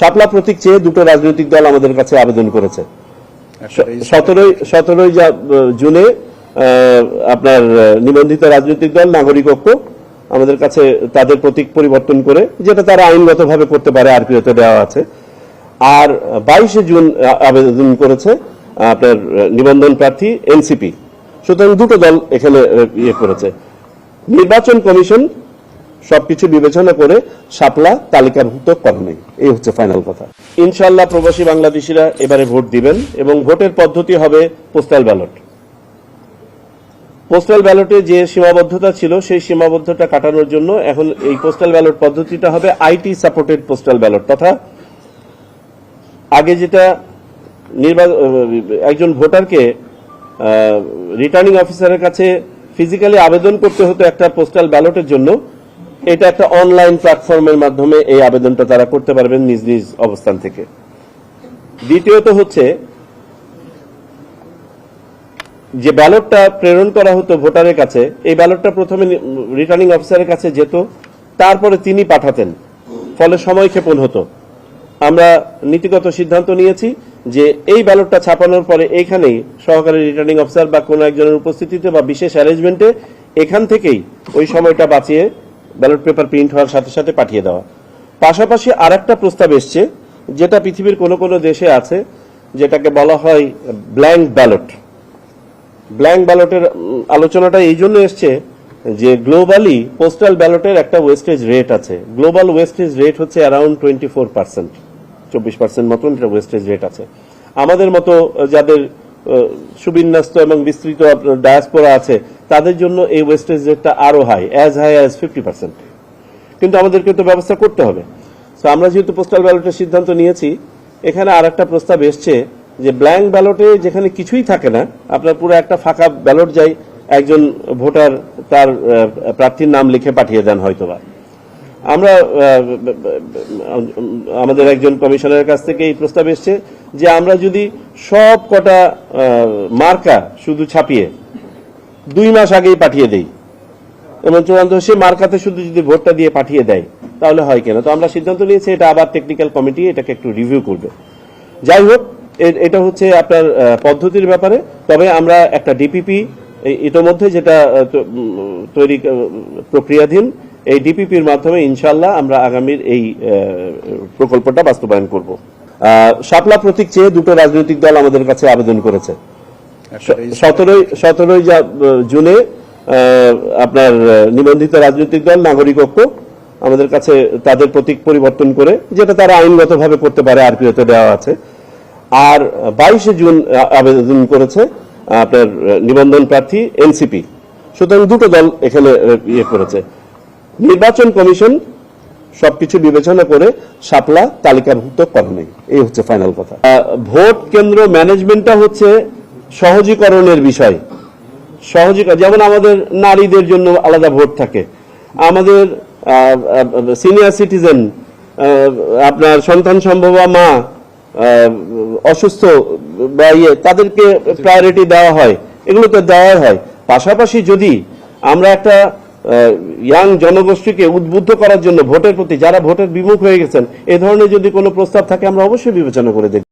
শাপলা প্রতীক চেয়ে দুটো রাজনৈতিক দল আমাদের কাছে আবেদন করেছে। সতেরোই সতেরোই জুনে আপনার নিবন্ধিত রাজনৈতিক দল নাগরিক ঐক্য আমাদের কাছে তাদের প্রতীক পরিবর্তন করে যেটা তারা আইনগতভাবে করতে পারে আরপিওতে দেওয়া আছে। আর বাইশে জুন আবেদন করেছে আপনার নিবন্ধন প্রার্থী এনসিপি। সুতরাং দুটো দল এখানে ইয়ে করেছে। নির্বাচন কমিশন সবকিছু বিবেচনা করে শাপলা তালিকাভুক্ত করেনি। এই হচ্ছে ফাইনাল কথা। ইনশাল্লাহ প্রবাসী বাংলাদেশিরা এবারে ভোট দিবেন এবং ভোটের পদ্ধতি হবে পোস্টাল ব্যালট পোস্টাল ব্যালটে যে সীমাবদ্ধতা ছিল, সেই সীমাবদ্ধতা কাটানোর জন্য এখন এই পোস্টাল ব্যালট পদ্ধতিটা হবে আইটি সাপোর্টেড পোস্টাল ব্যালট তথা আগে যেটা নির্বা- একজন ভোটারকে রিটার্নিং অফিসারের কাছে ফিজিক্যালি আবেদন করতে হতো একটা পোস্টাল ব্যালটের জন্য এটা একটা অনলাইন প্ল্যাটফর্মের মাধ্যমে এই আবেদনটা তারা করতে পারবেন নিজ নিজ অবস্থান থেকে। দ্বিতীয়ত হচ্ছে, যে ব্যালটটা প্রেরণ করা হতো ভোটারের কাছে, এই ব্যালটটা প্রথমে রিটার্নিং অফিসারের কাছে যেত, তারপরে তিনি পাঠাতেন, ফলে সময় ক্ষেপণ হতো। আমরা নীতিগত সিদ্ধান্ত নিয়েছি যে এই ব্যালটটা ছাপানোর পরে এইখানেই সহকারী রিটার্নিং অফিসার বা কোনো একজনের উপস্থিতিতে বা বিশেষ অ্যারেঞ্জমেন্টে এখান থেকেই ওই সময়টা বাঁচিয়ে ব্যালট পেপার প্রিন্ট হওয়ার সাথে সাথে পাঠিয়ে দেওয়া। পাশাপাশি আরেকটা প্রস্তাব এসছে, যেটা পৃথিবীর কোনো কোনো দেশে আছে, যেটাকে বলা হয় ব্ল্যাঙ্ক ব্যালট। ব্ল্যাঙ্ক ব্যালটের আলোচনাটা এই জন্য এসছে যে গ্লোবালি পোস্টাল ব্যালটের একটা ওয়েস্টেজ রেট আছে। গ্লোবাল ওয়েস্টেজ রেট হচ্ছে অ্যারাউন্ড টোয়েন্টি ফোর পার্সেন্ট, চব্বিশ পার্সেন্ট মতন ওয়েস্টেজ রেট আছে। আমাদের মতো যাদের সুবিন্যস্ত এবং বিস্তৃত আপনার ডায়াসপোরা আছে, তাদের জন্য এই ওয়েস্টেজ রেটটা আরও high as high as fifty percent কিন্তু আমাদেরকে তো ব্যবস্থা করতে হবে। তো আমরা যেহেতু পোস্টাল ব্যালটের সিদ্ধান্ত নিয়েছি, এখানে আর একটা প্রস্তাব এসছে যে ব্ল্যাঙ্ক ব্যালটে যেখানে কিছুই থাকে না, আপনার পুরো একটা ফাঁকা ব্যালট যায় একজন ভোটার তার প্রার্থীর নাম লিখে পাঠিয়ে দেন হয়তোবা। আমরা আমাদের একজন কমিশনারের কাছ থেকে এই প্রস্তাব এসছে যে আমরা যদি সব কটা মার্কা শুধু ছাপিয়ে দুই মাস আগেই পাঠিয়ে দেই, এবং চূড়ান্ত সে মার্কাতে শুধু যদি ভোটটা দিয়ে পাঠিয়ে দেয়, তাহলে হয় কেন? তো আমরা সিদ্ধান্ত নিয়েছি এটা আবার টেকনিক্যাল কমিটি এটাকে একটু রিভিউ করবে। যাই হোক এটা হচ্ছে আপনার পদ্ধতির ব্যাপারে। তবে আমরা একটা ডিপিপি ইতোমধ্যে যেটা তৈরি প্রক্রিয়াধীন এই ডিপিপির মাধ্যমে ইনশাল্লাহ আমরা আগামীর এই প্রকল্পটা বাস্তবায়ন করব। শাপলা প্রতীক চেয়ে দুটো রাজনৈতিক দল আমাদের কাছে আবেদন করেছে। সতেরোই সতেরোই জুনে আপনার নিবন্ধিত রাজনৈতিক দল নাগরিক ঐক্য আমাদের কাছে তাদের প্রতীক পরিবর্তন করে যেটা তারা আইনগতভাবে করতে পারে আর আরপিওতে দেওয়া আছে। আর বাইশে জুন আবেদন করেছে আপনার নিবন্ধন প্রার্থী এনসিপি। সুতরাং দুটো দল এখানে ইয়ে করেছে। নির্বাচন কমিশন সবকিছু বিবেচনা করে শাপলা তালিকাভুক্ত করেনি। এই হচ্ছে ফাইনাল কথা। ভোট কেন্দ্র ম্যানেজমেন্টটা হচ্ছে সহজীকরণের বিষয়। সহজীকরণ যেমন আমাদের নারীদের জন্য আলাদা ভোট থাকে। আমাদের সিনিয়র সিটিজেন আপনার সন্তান সম্ভবা মা অসুস্থ বা ইয়ে তাদেরকে প্রায়োরিটি দেওয়া হয়। এগুলো তো দেওয়াই হয়। পাশাপাশি যদি আমরা একটা ইয়াং জনগোষ্ঠীকে উদ্বুদ্ধ করার জন্য ভোটের প্রতি যারা ভোটের বিমুখ হয়ে গেছেন, এ ধরনের যদি কোনো প্রস্তাব থাকে, আমরা অবশ্যই বিবেচনা করে দেখব।